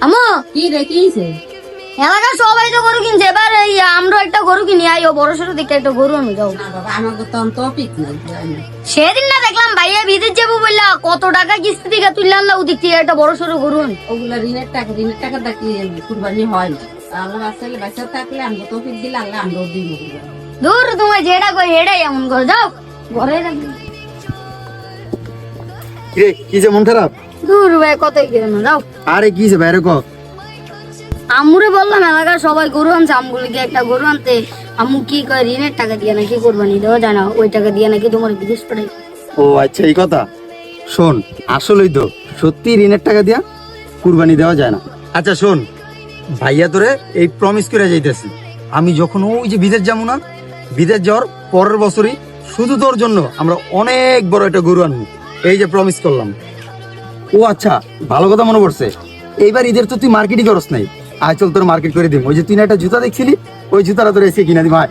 আমো। কি রে কিছে এলাকার সবাই তো গরু কিনছে এবার এই আমরা একটা গরু কিনি আইও বড় সড়ো দেখে একটা গরু আমি যাও সেদিন না দেখলাম ভাইয়া বিদেশ যাব বললা কত টাকা কিস্তি থেকে তুললাম না ওদিক থেকে একটা বড় সড়ো গরু আনি ওগুলা ঋণের টাকা ঋণের টাকা দেখি কুরবানি হয় না? আল্লাহ বাঁচালে বাঁচা থাকলে আমাকে তো পিক দিলে আল্লাহ আমরাও দিব দূর তোমার যেটা কই হেডাই এমন করে যাও ঘরে রাখবি কি যে মন খারাপ? দূর ভাই কত কিরম যাও। আরে কি যে বাইরে ক আমুরে বললাম এলাকার সবাই গরু আনছে আমগুলিকে একটা গরু আনতে। আমু কি কয় ঋণের টাকা দিয়ে নাকি কোরবানি দেওয়া যায় না ওই টাকা দিয়ে নাকি তোমার বিদেশ পাঠাই ও আচ্ছা এই কথা। শোন আসলেই তো সত্যি ঋণের টাকা দিয়া কুরবানি দেওয়া যায় না। আচ্ছা শোন ভাইয়া তোরে এই প্রমিস করে যাইতেছি। আমি যখন ওই যে বিদেশ যাব না বিদেশ যাওয়ার পরের বছরই শুধু তোর জন্য আমরা অনেক বড় একটা গরু আনব। এই যে প্রমিস করলাম। ও আচ্ছা ভালো কথা মনে পড়ছে। এইবার ঈদের তো তুই মার্কেটই করস নাই। আয় চল তোর মার্কেট করে দিম। ওই যে তুই না একটা জুতা দেখছিলি, ওই জুতাটা তোর এসে কিনে দিম, আয়।